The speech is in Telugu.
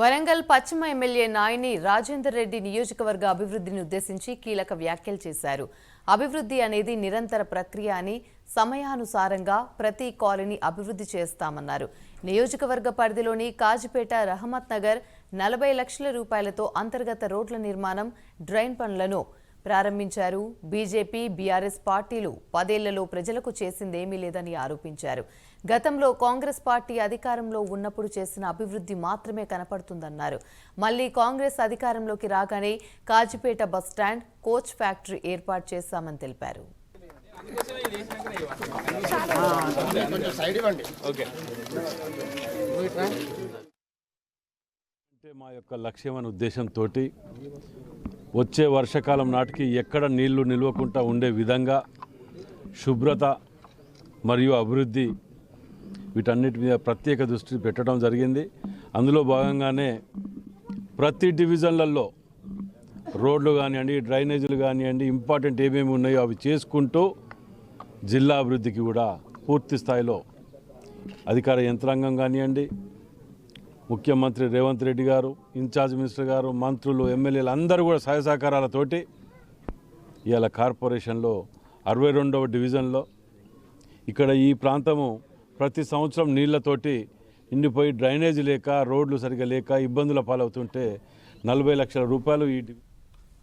వరంగల్ పశ్చిమ ఎమ్మెల్యే నాయని రాజేందర్ రెడ్డి నియోజకవర్గ అభివృద్ధిని ఉద్దేశించి కీలక వ్యాఖ్యలు చేశారు. అభివృద్ధి అనేది నిరంతర ప్రక్రియ అని సమయానుసారంగా ప్రతి కాలనీ అభివృద్ధి చేస్తామన్నారు. నియోజకవర్గ పరిధిలోని కాజిపేట రహమత్ నగర్ నలభై లక్షల రూపాయలతో అంతర్గత రోడ్ల నిర్మాణం డ్రైన్ పనులను ప్రారంభించారు. బీజేపీ బీఆర్ఎస్ పార్టీలు పదేళ్ళలో ప్రజలకు చేసిందేమీ లేదని ఆరోపించారు. గతంలో కాంగ్రెస్ పార్టీ అధికారంలో ఉన్నప్పుడు చేసిన అభివృద్ధి మాత్రమే కనపడుతుందన్నారు. మళ్ళీ కాంగ్రెస్ అధికారంలోకి రాగానే కాజిపేట బస్టాండ్ కోచ్ ఫ్యాక్టరీ ఏర్పాటు చేశామని తెలిపారు. అంటే మా యొక్క లక్ష్యం అనే ఉద్దేశంతో వచ్చే వర్షాకాలం నాటికి ఎక్కడ నీళ్ళు నిల్వకుండా ఉండే విధంగా శుభ్రత మరియు అభివృద్ధి వీటన్నిటి మీద ప్రత్యేక దృష్టి పెట్టడం జరిగింది. అందులో భాగంగానే ప్రతి డివిజన్లలో రోడ్లు కానివ్వండి డ్రైనేజీలు కానివ్వండి ఇంపార్టెంట్ ఏమేమి ఉన్నాయో అవి చేసుకుంటూ జిల్లా అభివృద్ధికి కూడా పూర్తి స్థాయిలో అధికార యంత్రాంగం కానివ్వండి ముఖ్యమంత్రి రేవంత్ రెడ్డి గారు ఇన్ఛార్జ్ మినిస్టర్ గారు మంత్రులు ఎమ్మెల్యేలు అందరూ కూడా సహాయ సహకారాలతోటి ఇవాళ కార్పొరేషన్లో అరవై రెండవ డివిజన్లో ఇక్కడ ఈ ప్రాంతము ప్రతి సంవత్సరం నీళ్ళతోటి నిండిపోయి డ్రైనేజ్ లేక రోడ్లు సరిగా లేక ఇబ్బందుల పాలవుతుంటే నలభై లక్షల రూపాయలు ఈ